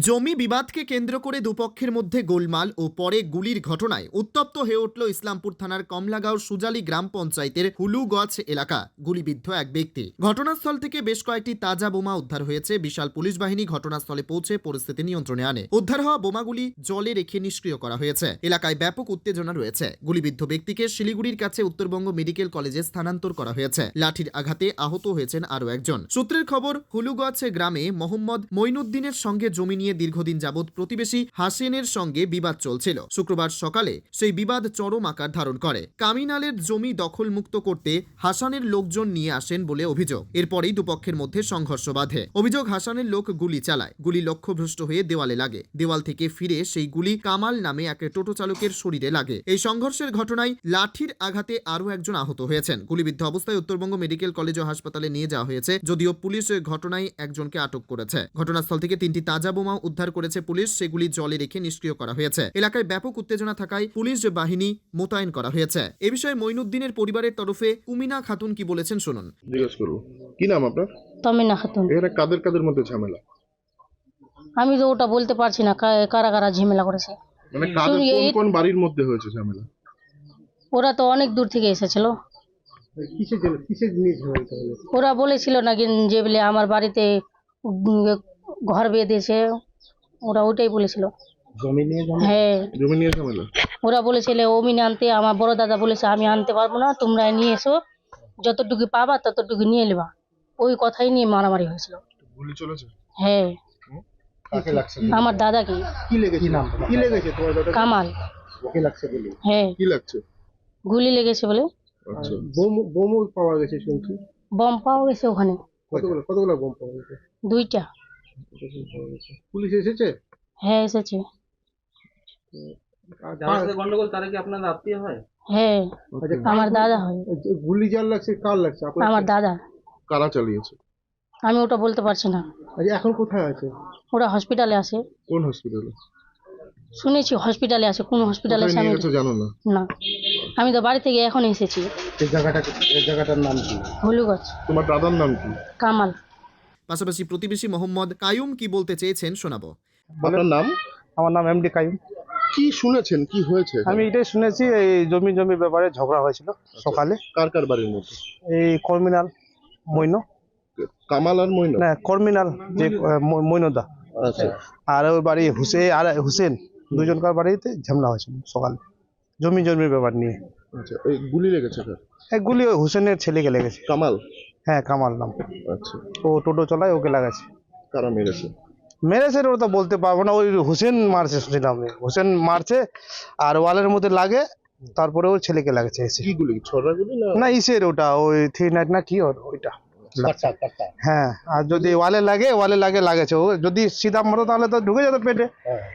জমি বিবাদকে কেন্দ্র করে দুপক্ষের মধ্যে গোলমাল ও পরে গুলির ঘটনায় উত্তপ্ত হয়ে উঠল ইসলামপুর থানার কমলাগাঁও সুজালি গ্রাম পঞ্চায়েতের হুলুগছ এলাকা। গুলিবিদ্ধ এক ব্যক্তি। ঘটনাস্থল থেকে বেশ কয়েকটি তাজা বোমা উদ্ধার হয়েছে। বিশাল পুলিশ বাহিনী ঘটনাস্থলে পৌঁছে পরিস্থিতি নিয়ন্ত্রণে আনে। উদ্ধার হওয়া বোমাগুলি জলে রেখে নিষ্ক্রিয় করা হয়েছে। এলাকায় ব্যাপক উত্তেজনা রয়েছে। গুলিবিদ্ধ ব্যক্তিকে শিলিগুড়ির কাছে উত্তরবঙ্গ মেডিকেল কলেজে স্থানান্তর করা হয়েছে। লাঠির আঘাতে আহত হয়েছেন আরও একজন। সূত্রের খবর হুলুগছ গ্রামে মোহাম্মদ মঈনুদ্দিনের সঙ্গে জমি নিয়ে দীর্ঘদিন যাবৎ প্রতিবেশী হাসেনের সঙ্গে বিবাদ চলছিল। শুক্রবার সকালে সেই বিবাদ চরম আকার ধারণ করে। কামিনালের জমি দখলমুক্ত করতে হাসানের লোকজন নিয়ে আসেন বলে অভিযোগ। এরপরেই দুপক্ষের মধ্যে সংঘর্ষ বাধে। অভিযোগ, হাসানের লোক গুলি চালায়। গুলি লক্ষ্যভ্রষ্ট হয়ে দেওয়ালে লাগে। দেওয়াল থেকে ফিরে সেই গুলি কামাল নামে এক টোটো চালকের শরীরে লাগে। এই সংঘর্ষের ঘটনায় লাঠির আঘাতে আরও একজন আহত হয়েছেন। গুলিবিদ্ধ অবস্থায় উত্তরবঙ্গ মেডিকেল কলেজ ও হাসপাতালে নিয়ে যাওয়া হয়েছে, যদিও পুলিশ ঘটনায় একজনকে আটক করেছে। ঘটনাস্থল থেকে তিনটি তাজা বোমা উদ্ধার করেছে পুলিশ সেগুলি জলে রেখে নিষ্ক্রিয় করা হয়েছে। এলাকায় ব্যাপক উত্তেজনা থাকায় পুলিশ বাহিনী মোতায়েন করা হয়েছে। এ বিষয়ে মঈনুদ্দিনের পরিবারের তরফে কুমিনা খাতুন কি বলেছেন শুনুন। জিজ্ঞেস করব। কি নাম আপনার? তমিনা খাতুন। এখানে কাদের কাদের মধ্যে ঝামেলা? আমি তো ওটা বলতে পারছি না কা- কারা কারা ঝামেলা করেছে। মানে কাদের শুনি কোন এই- কোন বাড়ির মধ্যে হয়েছে ঝামেলা? ওরা তো অনেক দূর থেকে এসেছিল। ওরা বলেছিল নাকি যে বলে আমার বাড়িতে উম, ঘর বেঁধেছে ওরা ওইটাই বলেছিল। জমি নিয়ে হ্যাঁ। জমি নিয়ে ঝামেলা? ওরা বলেছিল অমিন আনতে আমার বড় দাদা বলেছে আমি আনতে পারব না তোমরা নিয়ে এসো। যতটুকু পাবা ততটুকু নিয়ে নেবা। ওই কথাই নিয়ে মারামারি হয়েছিল। গুলি চলেছে? হ্যাঁ। কাকে লাগছে আমার দাদাকে। কি লেগেছে? নাম কি লেগেছে তোমার দাদা কামাল। ওকে লাগছে বলে হ্যাঁ। কি লাগছে? গুলি লেগেছে বলে। আচ্ছা। বোম বোমও পাওয়া গেছে শুনছি। বম পাওয়া গেছে ওখানে। কতগুলো কতগুলো বোম পাওয়া গেছে? দুইটা। পুলিশ এসেছে? হ্যাঁ এসেছে। যার সাথে গন্ডগোল তারা কি আপনার আত্মীয় হয়? হ্যাঁ আচ্ছা, আমার দাদা হয়। গুলি যার লাগছে কার লাগছে? আপনার আমার দাদা। কারা চালিয়েছে? আমি ওটা বলতে পারছি না। আচ্ছা, এখন কোথায় আছে? ওরা হসপিটালে আসে কোন হসপিটালে শুনেছি হসপিটালে আছে কোন হসপিটালে আমি জানো না? না। আমি তো বাড়ি থেকে এখন এসেছি। এই জায়গাটা এই জায়গাটার নাম কি? হলুগছ। তোমার দাদার নাম কি? কামাল। পাশাপাশি প্রতিবেশী মোহাম্মদ কায়ুম কি বলতে চেয়েছেন শোনাবো। আপনার নাম? আমার নাম এমডি কাইম কি শুনেছেন? কি হয়েছে আমি এটাই শুনেছি এই জমি জমি ব্যাপারে ঝগড়া হয়েছিল সকালে। কার কার বাড়ির মধ্যে? এই কর্মিনাল মৈন। কামাল আর মইনা না কর্মিনাল যে মৈনদা। আচ্ছা। আর ওই বাড়ি হুসে আর হুসেন দুজনকার বাড়িতে ঝামেলা হয়েছিল সকালে জমি জমির ব্যাপার নিয়ে। আচ্ছা এই গুলি লেগেছে কার? একগুলি ওই হুসেনের ছেলেকে লেগেছে। কামাল? হ্যাঁ কামাল নাম। আচ্ছা। ও টোটো চলায় ওকে লাগাছে কারা মেরেছে? মেরেছে ওটা তো বলতে পারব না। ওই হোসেন মারছে শুনছিলাম আমি। হুসেন মারছে আর ওয়ালের মধ্যে লাগে তারপরে ওর ছেলেকে লাগছে এসে। কি গুলি? ছড়া গুলি না? না ইসের ওটা ওই থ্রি নাইট না কি ওর ওইটা। লাগছে। হ্যাঁ আর যদি ওয়ালে লাগে ওয়ালে লাগে লাগেছে। ও যদি সিধা তাহলে তো ঢুকে যেত পেটে।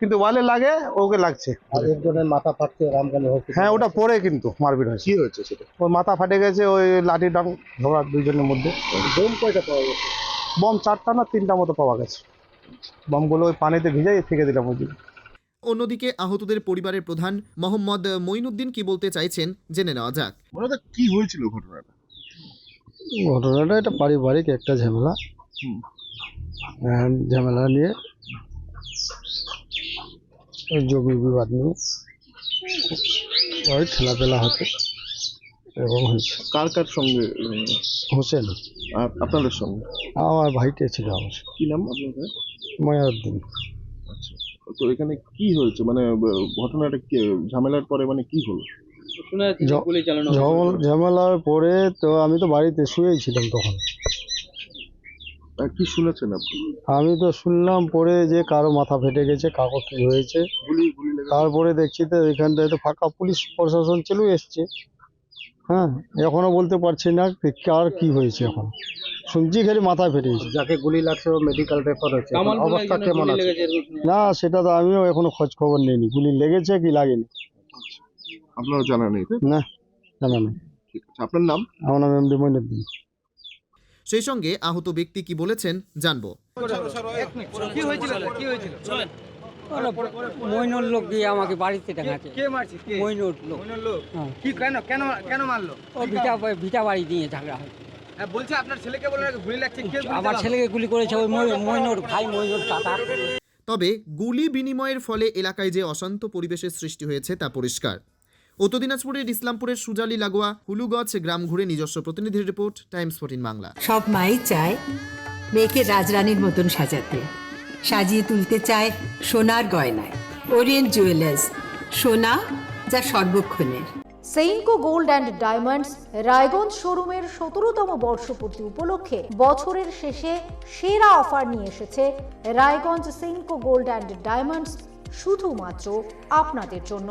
কিন্তু ওয়ালে লাগে ওকে লাগছে। আর একজনের মাথা ফাটছে হ্যাঁ ওটা পরে কিন্তু মারপিট হয়েছে। কি হয়েছে সেটা? ওর মাথা ফাটে গেছে ওই লাঠি ডাং দুইজনের মধ্যে। বোম কয়টা পাওয়া গেছে? বম চারটা না তিনটা মতো পাওয়া গেছে। বমগুলো ওই পানিতে ভিজাই থেকে দিলাম ওই অন্যদিকে আহতদের পরিবারের প্রধান মোহাম্মদ মঈনুদ্দিন কি বলতে চাইছেন জেনে নেওয়া যাক। কি হয়েছিল ঘটনাটা? ঘটনাটা এটা পারিবারিক একটা ঝামেলা। হুম। ঝামেলা নিয়ে জমি বিবাদ নিয়ে ওই ঠেলাপেলা হতে এবং হয়েছে। কার কার সঙ্গে হোসেন। আর আপনাদের সঙ্গে? আমার ভাইটে ছিল আমার কি নাম আপনাদের? মায়াউদ্দিন আচ্ছা তো এখানে কি হয়েছে? মানে ঘটনাটা কি ঝামেলার পরে মানে কি হলো? ঝামেলার পরে তো আমি তো বাড়িতে শুয়েই ছিলাম তখন কি শুনেছেন আপনি? আমি তো শুনলাম পরে যে কারও মাথা ফেটে গেছে কাকো কি হয়েছে। তারপরে দেখছি তো এখানটায় তো ফাঁকা পুলিশ প্রশাসন চলে এসছে। হ্যাঁ এখনও বলতে পারছি না কার কি হয়েছে এখন। শুনছি খালি মাথা ফেটে গেছে। যাকে গুলি লাগছে ও মেডিকেল রেফার হয়েছে অবস্থা কেমন আছে? না সেটা তো আমিও এখনও খোঁজ খবর নিইনি। গুলি লেগেছে কি লাগেনি? আপনারা জানা নেই তো? না জানা নেই। ঠিক আছে আপনার নাম? আমার নাম এমডি মইনুদ্দিন। সেই সঙ্গে আহত ব্যক্তি কি বলেছেন জানব। মইনুর লোক দিয়ে আমাকে বাড়িতে দেখাচ্ছে। কে মারছে? কে? মইনুর লোক। মইনুল লোক? হ্যাঁ। কি কেন কেন কেন মারলো? ও ভিটা ভিটা বাড়ি দিয়ে ঝগড়া হয়। হ্যাঁ বলছে আপনার ছেলেকে বলে নাকি গুলি লাগছে কে গুলি আমার চালালো? ছেলেকে গুলি করেছে ওই মই- মইনুর ভাই মইনুর কাকা তবে গুলি বিনিময়ের ফলে এলাকায় যে অশান্ত পরিবেশের সৃষ্টি হয়েছে তা পরিষ্কার। উত্তর দিনাজপুরের ইসলামপুরের সুজালি লাগোয়া হুলুগছ গ্রাম ঘুরে নিজস্ব প্রতিনিধির রিপোর্ট টাইমস ফোর্টিন বাংলা। সব মাই চায় মেয়েকে রাজরানীর মতন সাজাতে। সাজিয়ে তুলতে চায় সোনার গয়নায়। ওরিয়েন্ট জুয়েলার্স সোনা যা সর্বক্ষণের। Senco gold and diamonds Raiganj শোরুমের সতেরোতম বর্ষপূর্তি উপলক্ষে বছরের শেষে সেরা অফার নিয়ে এসেছে Raiganj Senco gold and diamonds শুধুমাত্র আপনাদের জন্য।